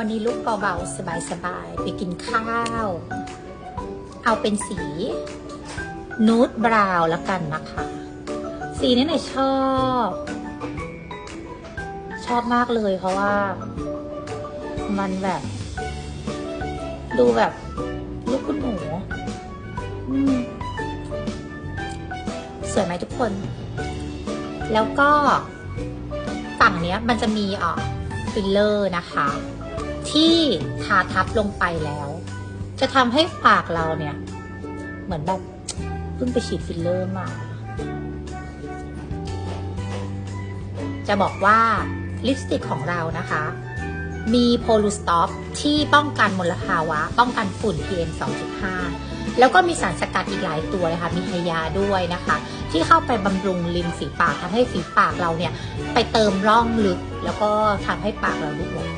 วันนี้ลุกเบาๆสบายๆ ไปกินข้าว เอาเป็นสีนูดบราวน์แล้วกันนะคะ สีนี้เนี่ยชอบ ชอบมากเลยเพราะว่า มันแบบ ดูแบบลูกคุณหนูสวยไหมทุกคน แล้วก็ฝั่งเนี้ยมันจะมีอ่อฟิลเลอร์นะคะ ที่ทาทับลงไปแล้ว จะทำให้ปากเราเนี่ย เหมือนแบบเพิ่งไปฉีดฟิลเลอร์มา จะบอกว่าลิปสติกของเรานะคะ มีโพลูสต็อปที่ป้องกันมลภาวะ ป้องกันฝุ่น PM 2.5 แล้วก็มีสารสกัดอีกหลายตัวเลยค่ะมีไฮยาด้วยนะคะ ที่เข้าไปบำรุงริมฝีปากทำให้ฝีปากเราเนี่ย ไปเติมร่องลึก แล้วก็ทำให้ปากเราดูอบ